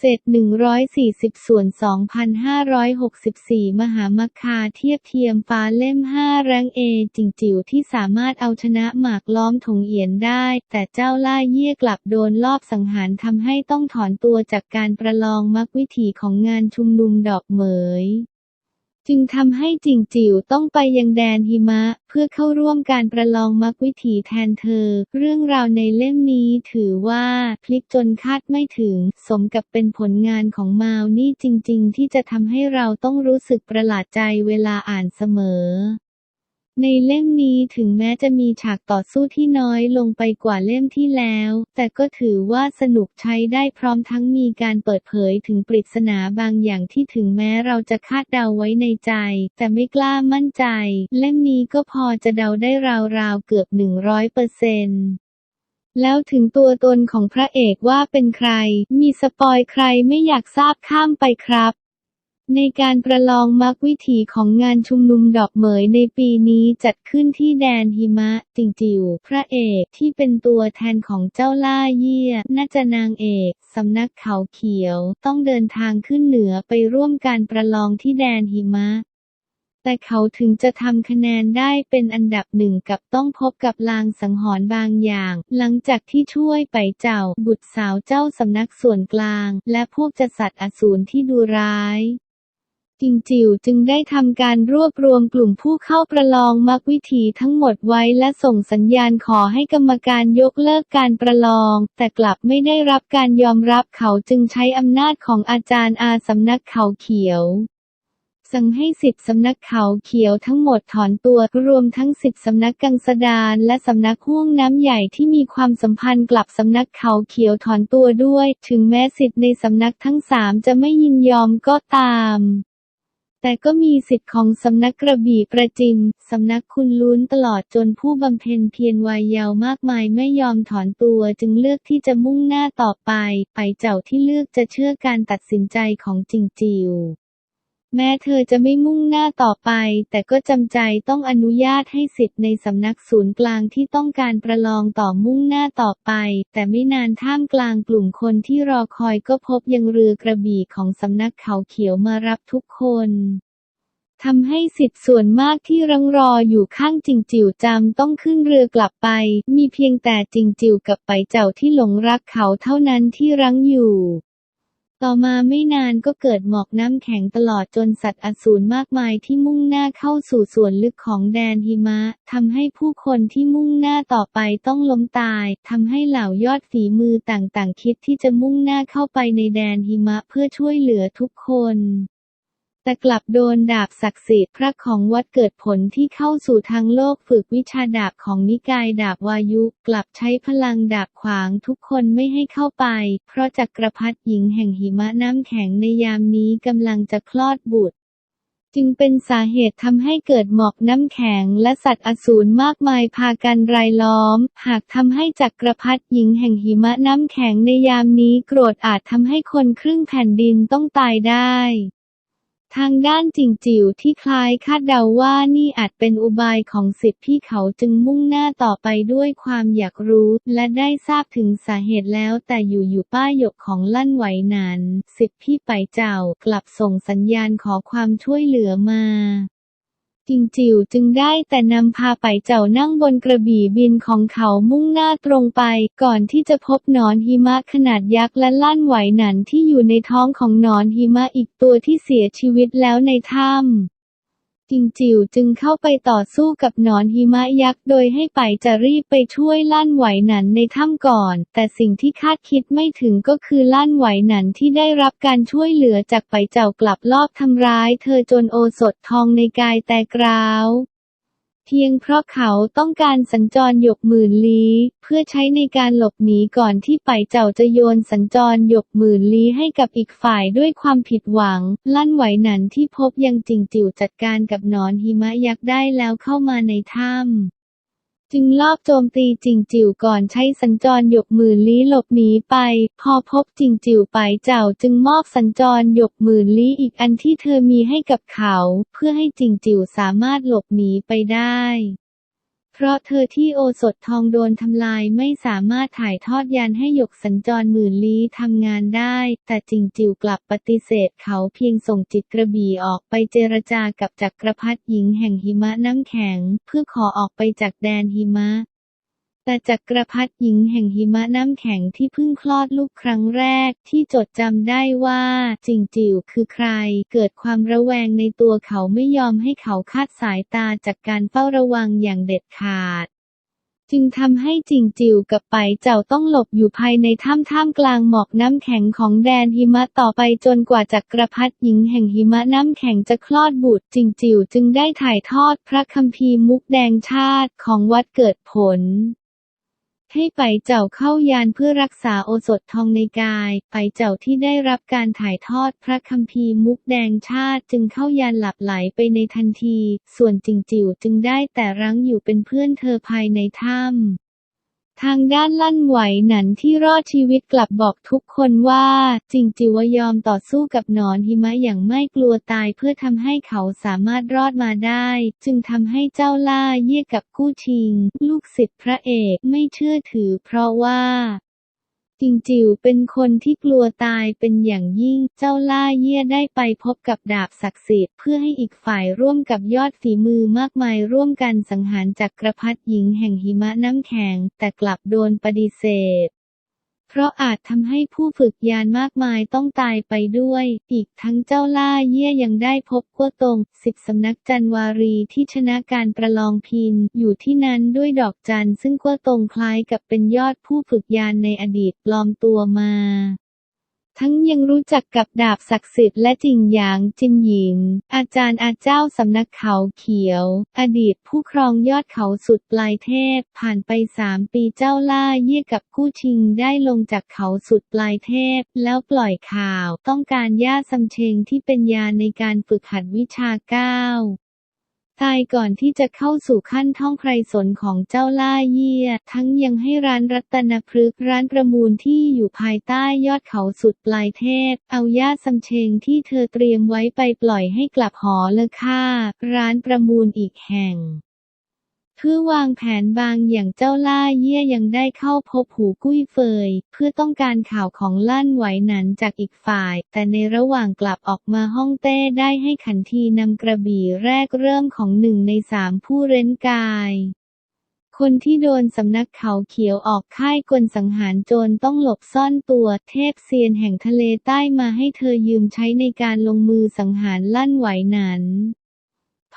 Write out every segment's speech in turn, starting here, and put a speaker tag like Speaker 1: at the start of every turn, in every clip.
Speaker 1: เศษ140 ส่วน 2,564 มหามัคคาเทียบเทียมฟ้าเล่ม 5 แรงเอจิงจิ๋วที่สามารถเอาชนะหมากล้อมถงเอียนได้ แต่เจ้าล่าเยี่ยกลับโดนลอบสังหารทำให้ต้องถอนตัวจากการประลองมักวิถีของงานชุมนุมดอกเหมย จึงทำให้จิงจิ๋วต้องไปยังแดนหิมะ เพื่อเข้าร่วมการประลองมักวิถีแทนเธอ เรื่องราวในเล่มนี้ถือว่าพลิกจนคาดไม่ถึง สมกับเป็นผลงานของมาวนี่จริง ๆ ที่จะทำให้เราต้องรู้สึกประหลาดใจเวลาอ่านเสมอ ในเล่มนี้ถึงแม้จะมีฉากต่อสู้ที่น้อยลงไปกว่าเล่มที่แล้ว แต่ก็ถือว่าสนุกใช้ได้พร้อมทั้งมีการเปิดเผยถึงปริศนาบางอย่างที่ถึงแม้เราจะคาดเดาไว้ในใจ แต่ไม่กล้ามั่นใจ เล่มนี้ก็พอจะเดาได้ราวๆเกือบหนึ่งร้อยเปอร์เซนต์แล้วถึงตัวตนของพระเอกว่าเป็นใคร มีสปอยใครไม่อยากทราบข้ามไปครับ ในการประลองมักวิถีของงานชุมนุมดอกเหมยในปีนี้จัดขึ้นที่แดนหิมะ จิงจิว พระเอกที่เป็นตัวแทนของเจ้าล่าเยี่ยน่าจะนางเอกสำนักเขาเขียวต้องเดินทางขึ้นเหนือไปร่วมการประลองที่แดนหิมะแต่เขาถึงจะทำคะแนนได้เป็นอันดับหนึ่งกับต้องพบกับลางสังหรณ์บางอย่าง หลังจากที่ช่วยไปเจ้า บุตรสาวเจ้าสำนักส่วนกลาง และพวกจสัตว์อสูรที่ดูร้าย จิงจิวจึงได้ทำการรวบรวมกลุ่มผู้เข้าประลองมักวิถีทั้งหมดไว้และส่งสัญญาณขอให้กรรมการยกเลิกการประลอง แต่กลับไม่ได้รับการยอมรับเขาจึงใช้อำนาจของอาจารย์อาสำนักเขาเขียวสั่งให้สิทธิสำนักเขาเขียวทั้งหมดถอนตัวรวมทั้งสิทธิสำนักกังสดานและสำนักห่วงน้ำใหญ่ที่มีความสัมพันธ์กลับสำนักเขาเขียวถอนตัวด้วย ถึงแม้สิทธิในสำนักทั้งสามจะไม่ยินยอมก็ตาม แต่ก็มีสิทธิ์ของสำนักกระบี่ประจิมสำนักคุณลุ้นตลอดจนผู้บำเพ็ญเพียรวัยเยาว์มากมายไม่ยอมถอนตัวจึงเลือกที่จะมุ่งหน้าต่อไป ไปเจ้าที่เลือกจะเชื่อการตัดสินใจของจิงจิว แม้เธอจะไม่มุ่งหน้าต่อไป แต่ก็จำใจต้องอนุญาตให้สิทธิ์ในสำนักศูนย์กลางที่ต้องการประลองต่อมุ่งหน้าต่อไป แต่ไม่นานท่ามกลางกลุ่มคนที่รอคอยก็พบยังเรือกระบี่ของสำนักเขาเขียวมารับทุกคนทำให้สิทธิ์ส่วนมากที่รังรออยู่ข้างจิงจิ๋วจำต้องขึ้นเรือกลับไป มีเพียงแต่จิงจิ๋วกับไปเจ้าที่หลงรักเขาเท่านั้นที่รั้งอยู่ ต่อมาไม่นานก็เกิดหมอกน้ำแข็งตลอดจนสัตว์อสูรมากมายที่มุ่งหน้าเข้าสู่ส่วนลึกของแดนหิมะทำให้ผู้คนที่มุ่งหน้าต่อไปต้องล้มตายทำให้เหล่ายอดฝีมือต่างๆ คิดที่จะมุ่งหน้าเข้าไปในแดนหิมะเพื่อช่วยเหลือทุกคน แต่กลับโดนดาบศักดิ์สิทธิ์พระของวัดเกิดผลที่เข้าสู่ทางโลกฝึกวิชาดาบของนิกายดาบวายุ กลับใช้พลังดาบขวางทุกคนไม่ให้เข้าไป เพราะจักรพรรดิหญิงแห่งหิมะน้ำแข็งในยามนี้กำลังจะคลอดบุตรจึงเป็นสาเหตุทำให้เกิดหมอกน้ำแข็งและสัตว์อสูรมากมายพากันรายล้อม หากทำให้จักรพรรดิหญิงแห่งหิมะน้ำแข็งในยามนี้โกรธอาจทำให้คนครึ่งแผ่นดินต้องตายได้ ทางด้านจิงจิ๋วที่คล้ายคาดเดาว่านี่อาจเป็นอุบายของสิทธิพี่เขาจึงมุ่งหน้าต่อไปด้วยความอยากรู้ และได้ทราบถึงสาเหตุแล้วแต่อยู่ๆป้ายหยกของลั่นไหวนั้น สิทธิพี่ไปเจ้ากลับส่งสัญญาณขอความช่วยเหลือมา จิงจิ๋วจึงได้แต่นำพาไปเจ้านั่งบนกระบี่บินของเขามุ่งหน้าตรงไป ก่อนที่จะพบหนอนหิมะขนาดยักษ์และล้านไหวหนันที่อยู่ในท้องของหนอนหิมะอีกตัวที่เสียชีวิตแล้วในถ้ำ จิงจิ๋วจึงเข้าไปต่อสู้กับหนอนหิมะยักษ์โดยให้ไปจะรีบไปช่วยลั่นไหวหนันในถ้ำก่อน แต่สิ่งที่คาดคิดไม่ถึงก็คือลั่นไหวหนันที่ได้รับการช่วยเหลือจากไปเจ้ากลับลอบทำร้าย เธอจนโอสถทองในกายแต่กราว เพียงเพราะเขาต้องการสัญจรหยกหมื่นลี้เพื่อใช้ในการหลบหนีก่อนที่ไปเจ้าจะโยนสัญจรหยกหมื่นลี้ให้กับอีกฝ่ายด้วยความผิดหวัง ลั่นไหวหนันที่พบยังจิงจิ๋วจัดการกับนอนหิมะยักษ์ได้แล้วเข้ามาในถ้ำ จึงลอบโจมตีจิงจิ๋วก่อนใช้สัญจรหยกหมื่นลี้หลบหนีไป พอพบจิงจิ๋วไปเจ้าจึงมอบสัญจรหยกหมื่นลี้อีกอันที่เธอมีให้กับเขา เพื่อให้จิงจิ๋วสามารถหลบหนีไปได้ เพราะเธอที่โอสถทองโดนทำลายไม่สามารถถ่ายทอดยานให้หยกสัญจรหมื่นลี้ทำงานได้ แต่จิงจิวกลับปฏิเสธเขาเพียงส่งจิตกระบี่ออกไปเจรจากับจักรพรรดิหญิงแห่งหิมะน้ำแข็ง เพื่อขอออกไปจากแดนหิมะ แต่จักรพรรดิหญิงแห่งหิมะน้ำแข็งที่เพิ่งคลอดลูกครั้งแรกที่จดจำได้ว่าจิงจิ๋วคือใคร เกิดความระแวงในตัวเขาไม่ยอมให้เขาคาดสายตาจากการเฝ้าระวังอย่างเด็ดขาดจึงทำให้จิงจิวกับไปเจ้าต้องหลบอยู่ภายในถ้ำท่ามกลางหมอกน้ำแข็งของแดนหิมะต่อไปจนกว่าจักรพรรดิหญิงแห่งหิมะน้ำแข็งจะคลอดบุตรจิงจิวจึงได้ถ่ายทอดพระคัมภีร์มุกแดงชาติของวัดเกิดผล ให้ไปเจ้าเข้ายานเพื่อรักษาโอสถทองในกาย ไปเจ้าที่ได้รับการถ่ายทอดพระคัมภีร์มุกแดงชาติจึงเข้ายานหลับไหลไปในทันที ส่วนจิงจิ๋วจึงได้แต่รั้งอยู่เป็นเพื่อนเธอภายในถ้ำ ทางด้านลั่นไหวหนันที่รอดชีวิตกลับบอกทุกคนว่าจิงจิวยอมต่อสู้กับหนอนหิมะอย่างไม่กลัวตายเพื่อทำให้เขาสามารถรอดมาได้ จึงทำให้เจ้าล่าเยี่ยกับกู้ชิง ลูกศิษย์พระเอกไม่เชื่อถือเพราะว่า จิงจิวเป็นคนที่กลัวตายเป็นอย่างยิ่ง เจ้าล่าเยี่ยได้ไปพบกับดาบศักดิ์สิทธิ์เพื่อให้อีกฝ่ายร่วมกับยอดฝีมือมากมายร่วมกันสังหารจักรพรรดิหญิงแห่งหิมะน้ำแข็ง แต่กลับโดนปฏิเสธ เพราะอาจทำให้ผู้ฝึกยานมากมายต้องตายไปด้วย อีกทั้งเจ้าล่าเยี่ยยังได้พบกัวตรงสิบสำนักจันวารีที่ชนะการประลองพิน อยู่ที่นั้นด้วยดอกจันซึ่งกัวตรงคล้ายกับเป็นยอดผู้ฝึกยานในอดีตปลอมตัวมา ทั้งยังรู้จักกับดาบศักดิ์สิทธิ์และจิงหยางจินหยิน อาจารย์อาเจ้าสำนักเขาเขียว อดีตผู้ครองยอดเขาสุดปลายเทพ ผ่านไปสามปีเจ้าล่าเยี่ยกับกู้ชิงได้ลงจากเขาสุดปลายเทพ แล้วปล่อยข่าว ต้องการย่าซำเชงที่เป็นยาในการฝึกหัดวิชาเก้า ตายก่อนที่จะเข้าสู่ขั้นท่องไครสนของเจ้าล่าเยี่ย ทั้งยังให้ร้านรัตนพฤกษ์ร้านประมูลที่อยู่ภายใต้ยอดเขาสุดปลายเทพ เอาย่าซำเชงที่เธอเตรียมไว้ไปปล่อยให้กลับหอเลยค่ะร้านประมูลอีกแห่ง เพื่อวางแผนบางอย่างเจ้าล่าเยี่ยยังได้เข้าพบหูกุ้ยเฟย เพื่อต้องการข่าวของลั่นไหวหนันจากอีกฝ่าย แต่ในระหว่างกลับออกมาห้องเต้ได้ให้ขันทีนำกระบี่แรกเริ่มของหนึ่งในสามผู้เร้นกายคนที่โดนสำนักเขาเขียวออกค่ายกลสังหารโจรต้องหลบซ่อนตัวเทพเซียนแห่งทะเลใต้มาให้เธอยืมใช้ในการลงมือสังหารลั่นไหวหนัน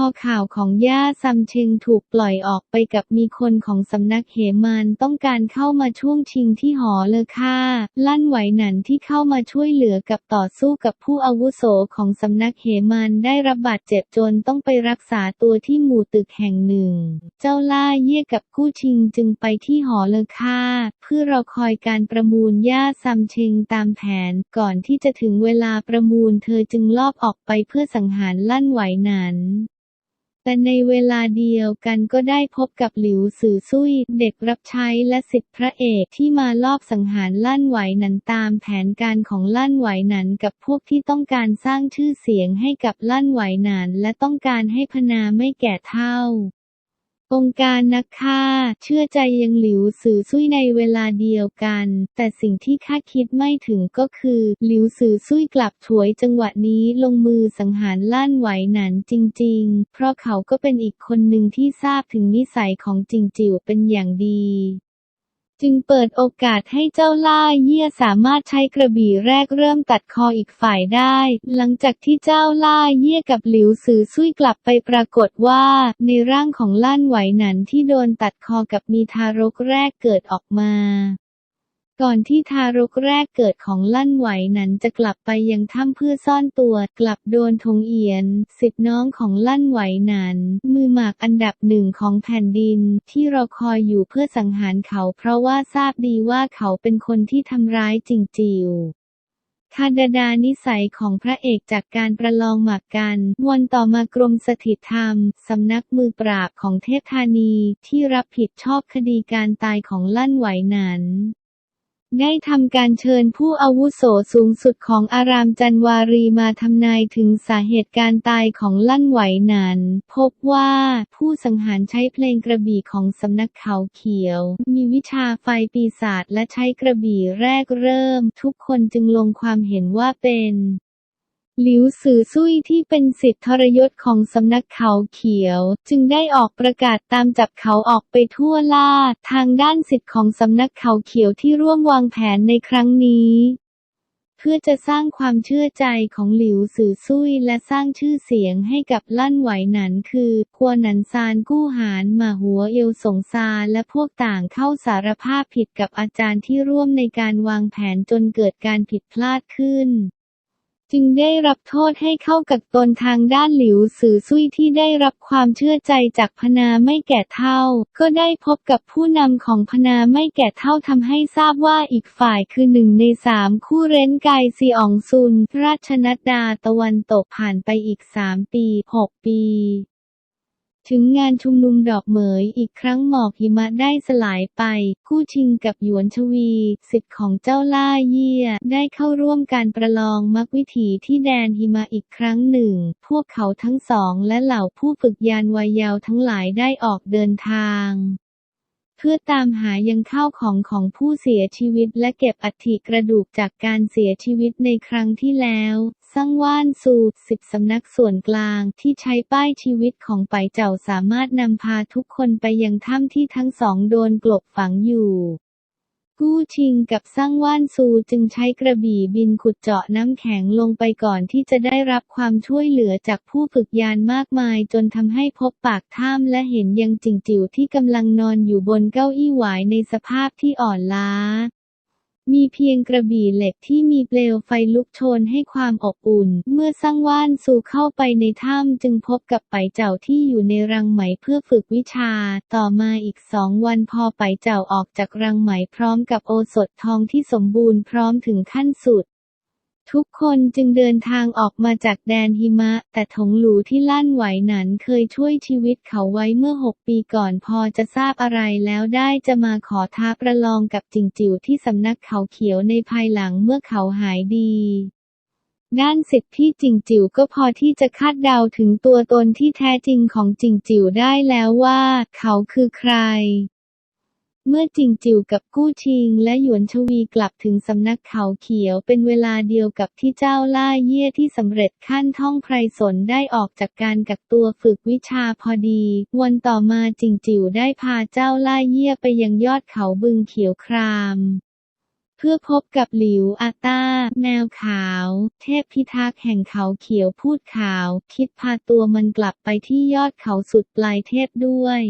Speaker 1: พอข่าวของย่าซัมเชงถูกปล่อยออกไปกับมีคนของสำนักเหมานต้องการเข้ามาช่วงชิงที่หอเลยค่ะลั่นไหวหนันที่เข้ามาช่วยเหลือกับต่อสู้กับผู้อาวุโสของสำนักเหมานได้รับบาดเจ็บจนต้องไปรักษาตัวที่หมู่ตึกแห่งหนึ่ง เจ้าล่าเยี่ยกับกู้ชิงจึงไปที่หอเลยค่ะเพื่อรอคอยการประมูลย่าซัมเชงตามแผนก่อนที่จะถึงเวลาประมูลเธอจึงลอบออกไปเพื่อสังหารลั่นไหวหนัน แต่ในเวลาเดียวกันก็ได้พบกับหลิวสือซุยเด็กรับใช้และสิทธิพระเอกที่มาลอบสังหารลั่นไหวหนันตามแผนการของลั่นไหวหนันกับพวกที่ต้องการสร้างชื่อเสียงให้กับลั่นไหวหนันและต้องการให้พนาไม่แก่เท่า องค์การนักฆ่า เชื่อใจยังหลิวสือซุยในเวลาเดียวกัน แต่สิ่งที่คาดคิดไม่ถึงก็คือ หลิวสือซุยกลับถวยจังหวะนี้ลงมือสังหารล่านไหวหนันจริง ๆ เพราะเขาก็เป็นอีกคนหนึ่งที่ทราบถึงนิสัยของจิงจิ๋วเป็นอย่างดี จึงเปิดโอกาสให้เจ้าล่าเยี่ยสามารถใช้กระบี่แรกเริ่มตัดคออีกฝ่ายได้ หลังจากที่เจ้าล่าเยี่ยกับหลิวซือซุยกลับไปปรากฏว่า ในร่างของล่านไหวหนันที่โดนตัดคอกับมีทารกแรกเกิดออกมา ก่อนที่ทารกแรกเกิดของลั่นไหวนั้นจะกลับไปยังถ้ำเพื่อซ่อนตัว กลับโดนทงเอียน สิทธิน้องของลั่นไหวนั้น มือหมากอันดับหนึ่งของแผ่นดิน ที่รอคอยอยู่เพื่อสังหารเขา เพราะว่าทราบดีว่าเขาเป็นคนที่ทำร้ายจริงจิวคาดาดานิสัยของพระเอกจากการประลองหมากกัน วันต่อมากรมสถิตธรรม สำนักมือปราบของเทพธานีที่รับผิดชอบคดีการตายของลั่นไหวนัน ได้ทำการเชิญผู้อาวุโสสูงสุดของอารามจันวารีมาทำนายถึงสาเหตุการตายของลั่นไหวนั้น พบว่าผู้สังหารใช้เพลงกระบี่ของสำนักเขาเขียว มีวิชาไฟปีศาจและใช้กระบี่แรกเริ่ม ทุกคนจึงลงความเห็นว่าเป็น หลิวซือซุ่ยที่เป็นสิทธิทรยศของสำนักเขาเขียว จึงได้ออกประกาศตามจับเขาออกไปทั่วล่า ทางด้านสิทธิของสำนักเขาเขียวที่ร่วมวางแผนในครั้งนี้ เพื่อจะสร้างความเชื่อใจของหลิวซือซุ่ยและสร้างชื่อเสียงให้กับลั่นไหวหนันคือกัวหนันซานกู้หานมาหัวเอวสงซาและพวกต่างเข้าสารภาพผิดกับอาจารย์ที่ร่วมในการวางแผนจนเกิดการผิดพลาดขึ้น จึงได้รับโทษให้เข้ากับตนทางด้านหลิวสือซุยที่ได้รับความเชื่อใจจากพนาไม่แก่เท่า ก็ได้พบกับผู้นำของพนาไม่แก่เท่าทำให้ทราบว่าอีกฝ่ายคือหนึ่งในสามคู่เร้นไกซีอองซุน ราชนัดดาตะวันตกผ่านไปอีกสามปีหกปี ถึงงานชุมนุมดอกเหมยอีกครั้งหมอกหิมะได้สลายไป คู่ชิงกับหยวนชวี สิทธิ์ของเจ้าล่าเยี่ย ได้เข้าร่วมการประลองมักวิถีที่แดนหิมะอีกครั้งหนึ่ง พวกเขาทั้งสองและเหล่าผู้ฝึกยานวัยยาวทั้งหลายได้ออกเดินทาง เพื่อตามหายังข้าวของของผู้เสียชีวิตและเก็บอัฐิกระดูกจากการเสียชีวิตในครั้งที่แล้วซังว่านสูตรสิบสำนักส่วนกลางที่ใช้ป้ายชีวิตของไปเจ้าสามารถนำพาทุกคนไปยังถ้ำที่ทั้งสองโดนกลบฝังอยู่ กู้ชิงกับสร้างว่านซูจึงใช้กระบี่บินขุดเจาะน้ำแข็งลงไปก่อนที่จะได้รับความช่วยเหลือจากผู้ฝึกยานมากมายจนทำให้พบปากถ้ำและเห็นยังจิงจิ๋วที่กำลังนอนอยู่บนเก้าอี้หวายในสภาพที่อ่อนล้า มีเพียงกระบี่เหล็กที่มีเปลวไฟลุกโชนให้ความอบอุ่น เมื่อสร้างว่านสู่เข้าไปในถ้ำจึงพบกับไปเจ้าที่อยู่ในรังไหมเพื่อฝึกวิชา ต่อมาอีกสองวันพอไปเจ้าออกจากรังไหมพร้อมกับโอสถทองที่สมบูรณ์พร้อมถึงขั้นสุด ทุกคนจึงเดินทางออกมาจากแดนหิมะ แต่ถงหลูที่ลั่นไหวหนันเคยช่วยชีวิตเขาไว้เมื่อหกปีก่อนพอจะทราบอะไรแล้วได้จะมาขอท้าประลองกับจิงจิ๋วที่สำนักเขาเขียวในภายหลังเมื่อเขาหายดีด้านสิทธิพี่จิงจิ๋วก็พอที่จะคาดเดาถึงตัวตนที่แท้จริงของจิงจิ๋วได้แล้วว่า เขาคือใคร เมื่อจิงจิ๋วกับกู้ชิงและหยวนชวีกลับถึงสำนักเขาเขียวเป็นเวลาเดียวกับที่เจ้าล่าเยี่ยที่สำเร็จขั้นท่องไพรสนได้ออกจากการกักตัวฝึกวิชาพอดี วันต่อมาจิงจิ๋วได้พาเจ้าล่าเยี่ยไปยังยอดเขาบึงเขียวคราม เพื่อพบกับหลิวอาต้า แมวขาว เทพพิทักษ์แห่งเขาเขียวพูดขาว คิดพาตัวมันกลับไปที่ยอดเขาสุดปลายเทพด้วย